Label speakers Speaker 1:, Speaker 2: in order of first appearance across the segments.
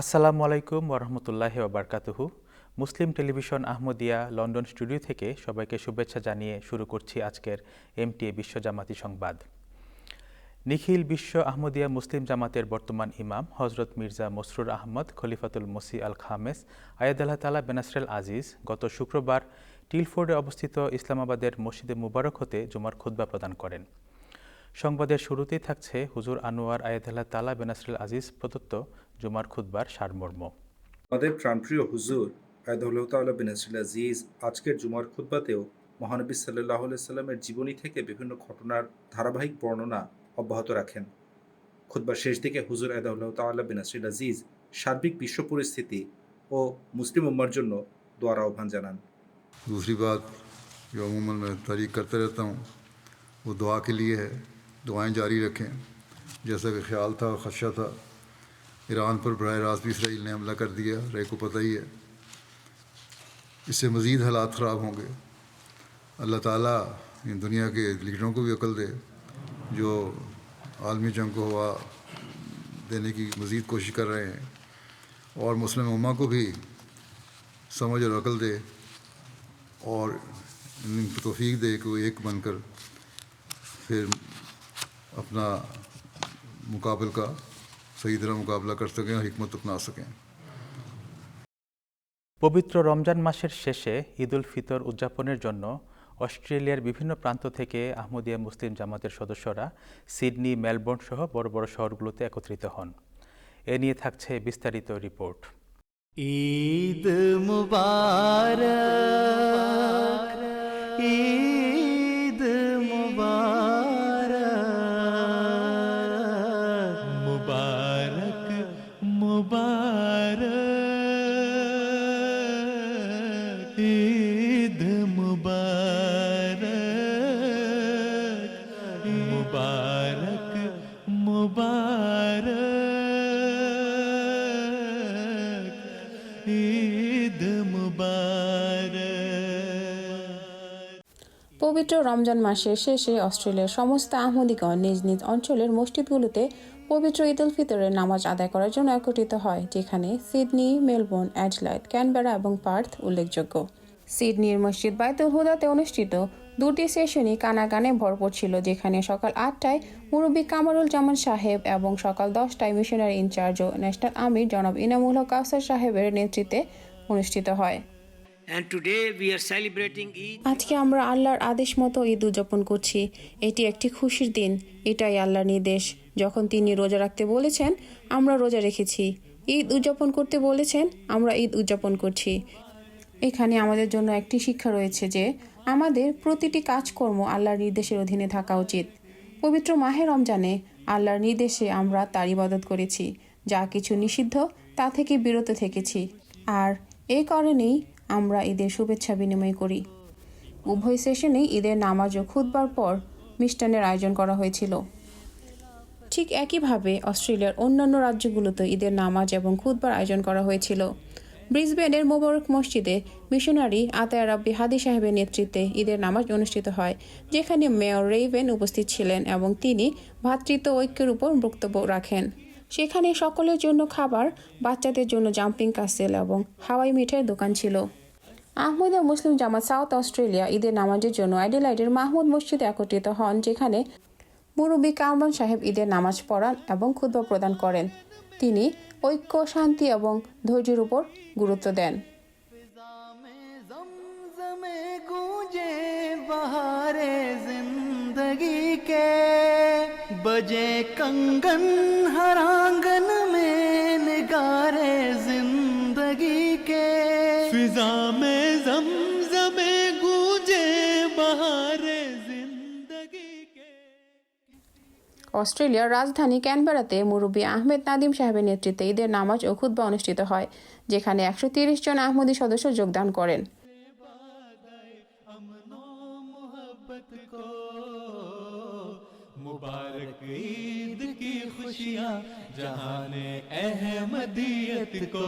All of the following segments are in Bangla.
Speaker 1: আসসালামু আলাইকুম ওরহমতুল্লাহ ওবরকাতুহু Muslim television Ahmadiyya London studio থেকে সবাইকে শুভেচ্ছা জানিয়ে শুরু করছি আজকের এমটিএ বিশ্ব জামাতি সংবাদ। নিখিল বিশ্ব আহমদিয়া মুসলিম জামাতের বর্তমান ইমাম হজরত মির্জা মসরুর আহমদ, খলিফাতুল মসি আল খামেস আয়াদাল্লাহ তালা বেনাসরেল আজিজ গত শুক্রবার টিলফোর্ডে অবস্থিত ইসলামাবাদের মসজিদে মুবারক হতে জুমার খুদ্া প্রদান করেন। সংবাদের শুরুতেই থাকছে হুজুর আনোয়ার আয়াদাল্লাহ তালা বেনাসরেল আজিজ প্রদত্ত জুমার খুদ্বার সারমর্ম
Speaker 2: আমাদের প্রাণপ্রিয় হুজুর আয়দুল্লাহ তাল্লাহ বিন আসিল আজিজ আজকের জুমার খুদ্বাতেও মহানবী সাল্লাহ সাল্লামের জীবনী থেকে বিভিন্ন ঘটনার ধারাবাহিক বর্ণনা অব্যাহত রাখেন খুদ্বার শেষ দিকে হুজুর আয়দুল্লাহ তাল্লাহ বিন আসিল আজিজ সার্বিক বিশ্ব পরিস্থিতি ও মুসলিম উম্মার জন্য দোয়ার আহ্বান জানান
Speaker 3: दूसरी बात जो अमूमन मैं तारीख करता रहता हूँ वो दुआ के लिए है دعائیں جاری رکھیں۔ جیسا کہ خیال تھا اور خدشہ تھا۔ ایران پر براہ راست بھی اسرائیل نے حملہ کر دیا رے کو پتہ ہی ہے۔ اس سے مزید حالات خراب ہوں گے۔ اللہ تعالیٰ ان دنیا کے لیڈروں کو بھی عقل دے، جو عالمی جنگ کو ہوا دینے کی مزید کوشش کر رہے ہیں۔ اور مسلم امہ کو بھی سمجھ اور عقل دے اور ان کو توفیق دے کہ وہ ایک بن کر پھر अपना मुकाबल का सही तरह मुकाबला कर सकें और हमत अपना सकें
Speaker 1: পবিত্র রমজান মাসের শেষে ঈদ উল ফিতর উদযাপনের জন্য অস্ট্রেলিয়ার বিভিন্ন প্রান্ত থেকে আহমদিয়া মুসলিম জামাতের সদস্যরা সিডনি মেলবোর্ন সহ বড় বড় শহরগুলোতে একত্রিত হন এ নিয়ে থাকছে বিস্তারিত রিপোর্ট
Speaker 4: ঈদ মুবারক ঈদ
Speaker 5: পবিত্র রমজান মাসের শেষে অস্ট্রেলিয়ার সমস্ত আহমদিগণ নিজ নিজ অঞ্চলের মসজিদগুলোতে পবিত্র ঈদ উল ফিতরের নামাজ আদায় করার জন্য একত্রিত হয়, যেখানে সিডনি, মেলবোর্ন, অ্যাডলাইড, ক্যানবেরা এবং পার্থ উল্লেখযোগ্য। সিডনির মসজিদ বাইতুল হুদাতে অনুষ্ঠিত দুটি সেশনই কানাগানে ভরপুর ছিল, যেখানে সকাল আটটায় মুরব্বী কামারুল জামান সাহেব এবং সকাল দশটায় মিশনারি ইনচার্জ ও ন্যাশনাল আমির জনাব ইনামুল হক কাউসার সাহেবের নেতৃত্বে অনুষ্ঠিত হয়।
Speaker 6: And today we are celebrating Eid.
Speaker 5: আজকে আমরা আল্লাহর আদেশ মতো ঈদ উদযাপন করছি। এটি একটি খুশির দিন এটাই আল্লাহর নির্দেশ। যখন তিনি রোজা রাখতে বলেছেন আমরা রোজা রেখেছি। ঈদ উদযাপন করতে বলেছেন আমরা ঈদ উদযাপন করছি। এখানে আমাদের জন্য একটি শিক্ষা রয়েছে যে আমাদের প্রতিটি কাজকর্ম আল্লাহর নির্দেশের অধীনে থাকা উচিত। পবিত্র মাহে রমজানে আল্লাহর নির্দেশে আমরা তার ইবাদত করেছি। যা কিছু নিষিদ্ধ তা থেকে বিরত থেকেছি। আর এই কারণেই আমরা ঈদের শুভেচ্ছা বিনিময় করি। উভয় সেশনেই ঈদের নামাজ ও খুতবার পর মিষ্টানের আয়োজন করা হয়েছিল। ঠিক একইভাবে অস্ট্রেলিয়ার অন্যান্য রাজ্যগুলোতে ঈদের নামাজ এবং খুতবার আয়োজন করা হয়েছিল। ব্রিসবেনের মোবারক মসজিদে মিশনারি আতায়া রাব্বি হাদি সাহেবের নেতৃত্বে ঈদের নামাজ অনুষ্ঠিত হয়, যেখানে মেয়র রেইভেন উপস্থিত ছিলেন এবং তিনি ভ্রাতৃত্ব ঐক্যের উপর বক্তব্য রাখেন। সেখানে সকলের জন্য খাবার, বাচ্চাদের জন্য জাম্পিং কাসেল এবং হাওয়াই মিঠের দোকান ছিল। Ahmad Muslim Jamaat South Australia ঈদের নামাজের জন্য আইডেলাইডের মাহমুদ মসজিদে একত্রিত হন, যেখানে মুরব্বী কামরান সাহেব ঈদের নামাজ পড়ান এবং ক্ষুদ্র প্রদান করেন। তিনি ঐক্য, শান্তি এবং ধৈর্যের উপর গুরুত্ব দেন।
Speaker 4: बजे कंगन हर आंगन में निगारे जिंदगी के फिजा में जमजमे गूंजे बहारे जिंदगी के
Speaker 5: অস্ট্রেলিয়ার রাজধানী ক্যানবেরাতে মুরব্বী আহমেদ নাদিম সাহেবের নেতৃত্বে ঈদের নামাজ ও খুদ্া অনুষ্ঠিত হয় যেখানে একশো তিরিশ জন আহমদী সদস্য যোগদান করেন
Speaker 4: ईद की खुशियाँ जहाने अहमदियत को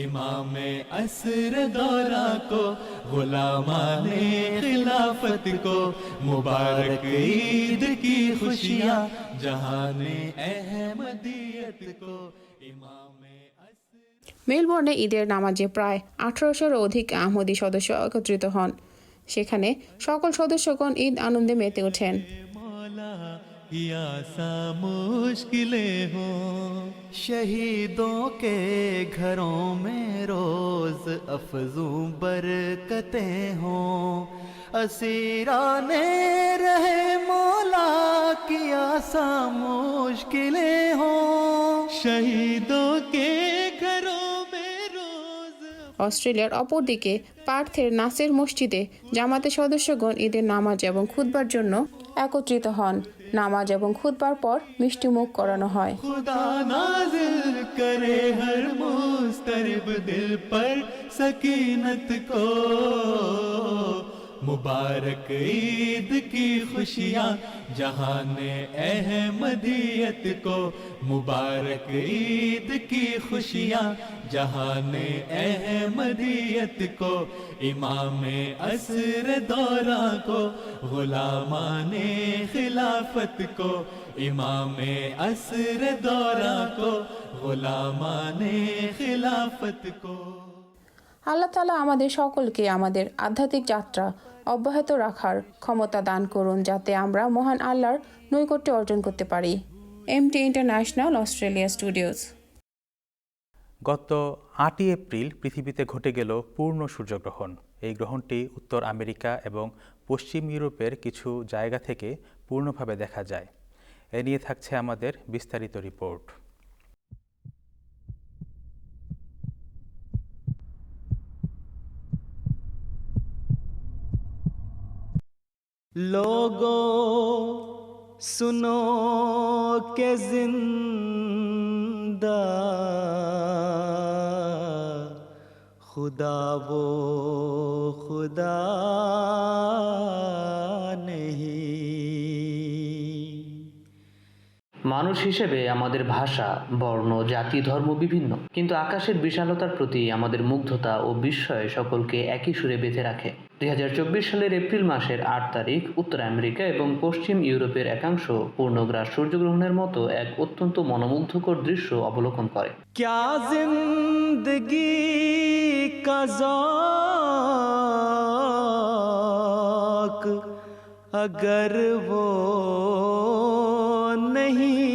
Speaker 4: इमाम असर दौरा को गुलामाने खिलाफत को मुबारक ईद की खुशियाँ जहाने अहमदियत को इमाम असर
Speaker 5: মেলবোর্নে ঈদের নামাজে প্রায় আঠারোশোর অধিক আহমদী সদস্য একত্রিত হন সেখানে সকল সদস্যগণ ঈদ আনন্দে মেতে ওঠেন
Speaker 4: मौला या सा मुश्किलें हो शहीदों के घरों में रोज अफजू बरकतें हों असीराने रहे मौला किया सा मुश्किलें हो शहीदों के घरों में रोज
Speaker 5: অস্ট্রেলিয়ার অপরদিকে পার্থের নাসের মসজিদে জামাতের সদস্যগণ ঈদের নামাজ এবং খুতবার জন্য একত্রিত হন নামাজ এবং খুতবার পর মিষ্টি মুখ করানো হয়।
Speaker 4: مبارک عید کی خوشیاں، جہان احمدیت کو مبارک عید کی خوشیاں، جہان احمدیت کو امام عصر دورہ کو، غلامان خلافت کو، امام عصر دورہ کو، غلامان خلافت کو۔
Speaker 5: আল্লাহ তালা আমাদের সকলকে আমাদের আধ্যাত্মিক যাত্রা অব্যাহত রাখার ক্ষমতা দান করুন যাতে আমরা মহান আল্লাহর নৈকট্য অর্জন করতে পারি। এমটি ইন্টারন্যাশনাল অস্ট্রেলিয়া স্টুডিওস
Speaker 1: গত আটই এপ্রিল পৃথিবীতে ঘটে গেল পূর্ণ সূর্যগ্রহণ। এই গ্রহণটি উত্তর আমেরিকা এবং পশ্চিম ইউরোপের কিছু জায়গা থেকে পূর্ণভাবে দেখা যায়। এ নিয়ে থাকছে আমাদের বিস্তারিত রিপোর্ট।
Speaker 4: लोगों सुनो के जिंदा खुदा वो खुदा नहीं
Speaker 7: মানুষ হিসেবে আমাদের ভাষা বর্ণ জাতি ধর্ম বিভিন্ন কিন্তু আকাশের বিশালতার প্রতি আমাদের মুগ্ধতা ও বিস্ময় সকলকে একই সুরে বেঁধে রাখে দুই সালের এপ্রিল মাসের আট তারিখ উত্তর আমেরিকা এবং পশ্চিম ইউরোপের একাংশ পূর্ণগ্রাস সূর্যগ্রহণের মতো এক অত্যন্ত মনোমুগ্ধকর দৃশ্য অবলোকন করে
Speaker 4: क्या जिंदगी का ज़ौक़ अगर वो नहीं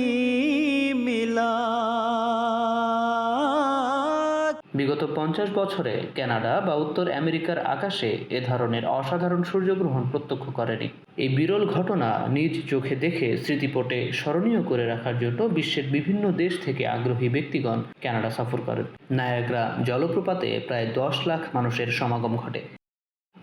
Speaker 7: পঞ্চাশ বছরে কানাডা বা উত্তর আমেরিকার আকাশে এ ধরনের অসাধারণ সূর্যগ্রহণ প্রত্যক্ষ করেনি। এই বিরল ঘটনা নিজ চোখে দেখে স্মৃতিপটে স্মরণীয় করে রাখার জন্য বিশ্বের বিভিন্ন দেশ থেকে আগ্রহী ব্যক্তিগণ কানাডা সফর করেন। নায়াগ্রা জলপ্রপাতে প্রায় দশ লাখ মানুষের সমাগম ঘটে।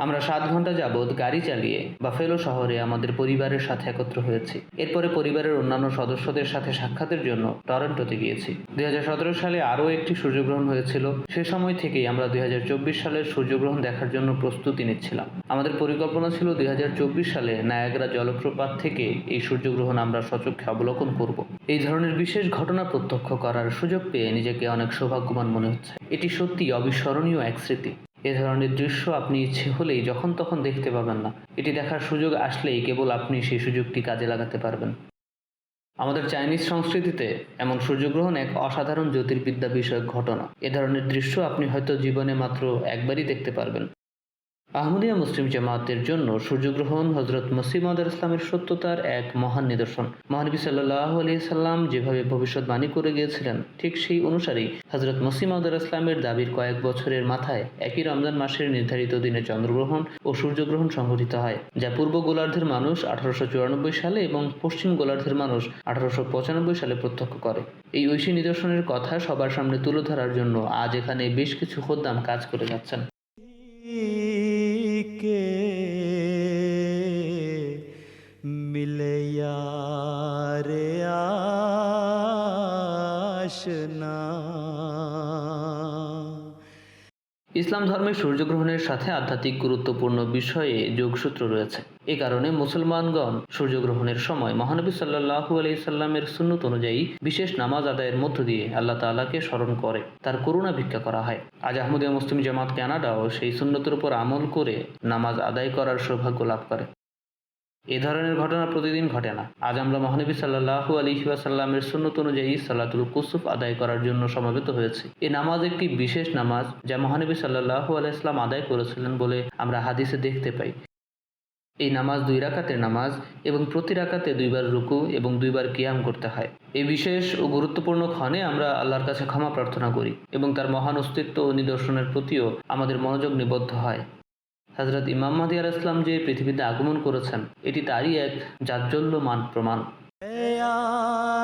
Speaker 7: আমরা সাত ঘণ্টা যাবৎ গাড়ি চালিয়ে বাফেলো শহরে আমাদের পরিবারের সাথে একত্র হয়েছি। এরপরে পরিবারের অন্যান্য সদস্যদের সাথে সাক্ষাতের জন্য টরন্টোতে গিয়েছি। দুই হাজার সতেরো সালে আরও একটি সূর্যগ্রহণ হয়েছিল। সে সময় থেকেই আমরা দুই হাজার চব্বিশ সালের সূর্যগ্রহণ দেখার জন্য প্রস্তুতি নিচ্ছিলাম। আমাদের পরিকল্পনা ছিল দুই হাজার চব্বিশ সালে নায়াগ্রা জলপ্রপাত থেকে এই সূর্যগ্রহণ আমরা সচক্ষে অবলোকন করব। এই ধরনের বিশেষ ঘটনা প্রত্যক্ষ করার সুযোগ পেয়ে নিজেকে অনেক সৌভাগ্যবান মনে হচ্ছে। এটি সত্যি অবিস্মরণীয় এক স্মৃতি। এ ধরনের দৃশ্য আপনি ইচ্ছে হলেই যখন তখন দেখতে পাবেন না। এটি দেখার সুযোগ আসলেই কেবল আপনি সেই সুযোগটি কাজে লাগাতে পারবেন। আমাদের চাইনিজ সংস্কৃতিতে এমন সূর্যগ্রহণ এক অসাধারণ জ্যোতির্বিদ্যা বিষয়ক ঘটনা। এ ধরনের দৃশ্য আপনি হয়তো জীবনে মাত্র একবারই দেখতে পারবেন। আহমদিয়া মুসলিম জামাতের জন্য সূর্যগ্রহণ হজরত মসিমদ ইসলামের সত্যতার এক মহান নিদর্শন। মহানবী সাল্লাহ আলি সাল্লাম যেভাবে ভবিষ্যৎবাণী করে গিয়েছিলেন, ঠিক সেই অনুসারেই হজরত মসিমদ ইসলামের দাবির কয়েক বছরের মাথায় একই রমজান মাসের নির্ধারিত দিনে চন্দ্রগ্রহণ ও সূর্যগ্রহণ সংঘটিত হয়, যা পূর্ব গোলার্ধের মানুষ আঠারোশো চুরানব্বই সালে এবং পশ্চিম গোলার্ধের মানুষ আঠারোশো পঁচানব্বই সালে প্রত্যক্ষ করে। এই ঐশী নিদর্শনের কথা সবার সামনে তুলে ধরার জন্য আজ এখানে বেশ কিছু খোদ্দাম কাজ করে যাচ্ছেন।
Speaker 4: मिले यार आशना
Speaker 7: ইসলাম ধর্মে সূর্যগ্রহণের সাথে আধ্যাত্মিক গুরুত্বপূর্ণ বিষয়ে যোগসূত্র রয়েছে এ কারণে মুসলমানগণ সূর্যগ্রহণের সময় মহানবী সাল্লাহু আলি সাল্লামের সুন্নত অনুযায়ী বিশেষ নামাজ আদায়ের মধ্য দিয়ে আল্লাহ তাআলাকে স্মরণ করে তার করুণা ভিক্ষা করা হয় আজ আহমদিয়া মুসলিম জামাত কানাডাও সেই সুন্নতের উপর আমল করে নামাজ আদায় করার সৌভাগ্য লাভ করে এ ধরনের ঘটনা প্রতিদিন ঘটে না। আজ আমরা মহানবী সাল্লাহু আলী সাল্লামের সুন্নত অনুযায়ী সাল্লাতুল কুসুফ আদায় করার জন্য সমবেত হয়েছি। এ নামাজ একটি বিশেষ নামাজ যা মহানবী সাল্লাহু আলাইসলাম আদায় করেছিলেন বলে আমরা হাদিসে দেখতে পাই। এই নামাজ দুই রাকাতের নামাজ এবং প্রতি রাকাতে দুইবার রুকু এবং দুইবার কিয়াম করতে হয়। এই বিশেষ ও গুরুত্বপূর্ণ ক্ষণে আমরা আল্লাহর কাছে ক্ষমা প্রার্থনা করি এবং তার মহান অস্তিত্ব ও নিদর্শনের প্রতিও আমাদের মনোযোগ নিবদ্ধ হয়। হজরত ইমাম মাহদি আল ইসলাম যে পৃথিবীতে আগমন করেছেন এটি তারই এক জাজ্জল্যমান প্রমাণ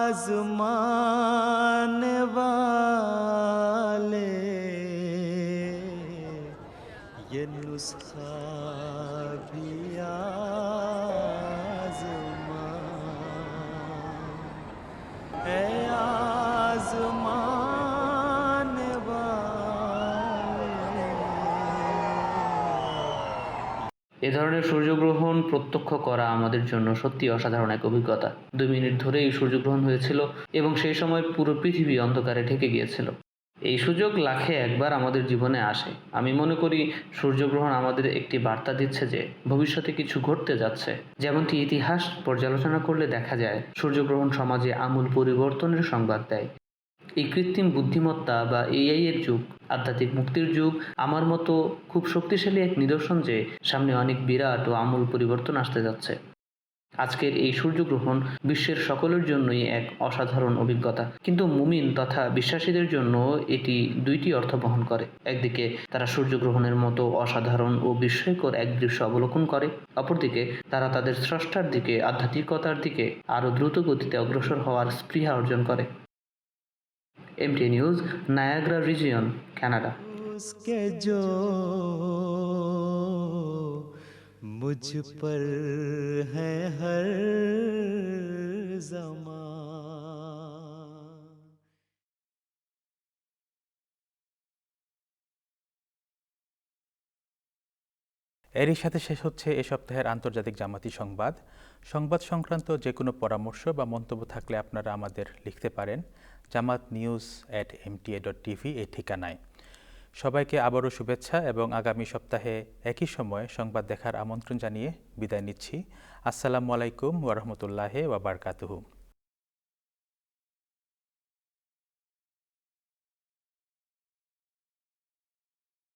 Speaker 4: आजमान वाले ये नुस्खा भी आजमा
Speaker 7: এ ধরনের সূর্যগ্রহণ প্রত্যক্ষ করা আমাদের জন্য সত্যি অসাধারণ এক অভিজ্ঞতা। দুই মিনিট ধরে এই সূর্যগ্রহণ হয়েছিল এবং সেই সময় পুরো পৃথিবী অন্ধকারে ঢেকে গিয়েছিল। এই সুযোগ লাখে একবার আমাদের জীবনে আসে। আমি মনে করি সূর্যগ্রহণ আমাদের একটি বার্তা দিচ্ছে যে ভবিষ্যতে কিছু ঘটতে যাচ্ছে। যেমনটি ইতিহাস পর্যালোচনা করলে দেখা যায়, সূর্যগ্রহণ সমাজে আমূল পরিবর্তনের সংবাদ দেয়। এই কৃত্রিম বুদ্ধিমত্তা বা এআই এর যুগ, আধ্যাত্মিক মুক্তির যুগ, আমার মতো খুব শক্তিশালী এক নিদর্শন যে সামনে অনেক বিরাট ও আমূল পরিবর্তন আসতে যাচ্ছে। আজকের এই সূর্যগ্রহণ বিশ্বের সকলের জন্যই এক অসাধারণ অভিজ্ঞতা। কিন্তু মুমিন তথা বিশ্বাসীদের জন্য এটি দুইটি অর্থ বহন করে। একদিকে তারা সূর্যগ্রহণের মতো অসাধারণ ও বিস্ময়কর এক দৃশ্য অবলোকন করে। অপরদিকে তারা তাদের স্রষ্টার দিকে, আধ্যাত্মিকতার দিকে আরও দ্রুত গতিতে অগ্রসর হওয়ার স্পৃহা অর্জন করে। MT news Niagara region Canada
Speaker 4: उसके जो मुझ पर है हर जमान
Speaker 1: এরই সাথে শেষ হচ্ছে এ সপ্তাহের আন্তর্জাতিক জামাতি সংবাদ সংবাদ সংক্রান্ত যে কোনো পরামর্শ বা মন্তব্য থাকলে আপনারা আমাদের লিখতে পারেন Jamaat news at MTA dot TV এই ঠিকানায়। সবাইকে আবারও শুভেচ্ছা এবং আগামী সপ্তাহে একই সময়ে সংবাদ দেখার আমন্ত্রণ জানিয়ে বিদায় নিচ্ছি। আসসালামু আলাইকুম ওরহমতুল্লাহে ওয়াবারকাতুহু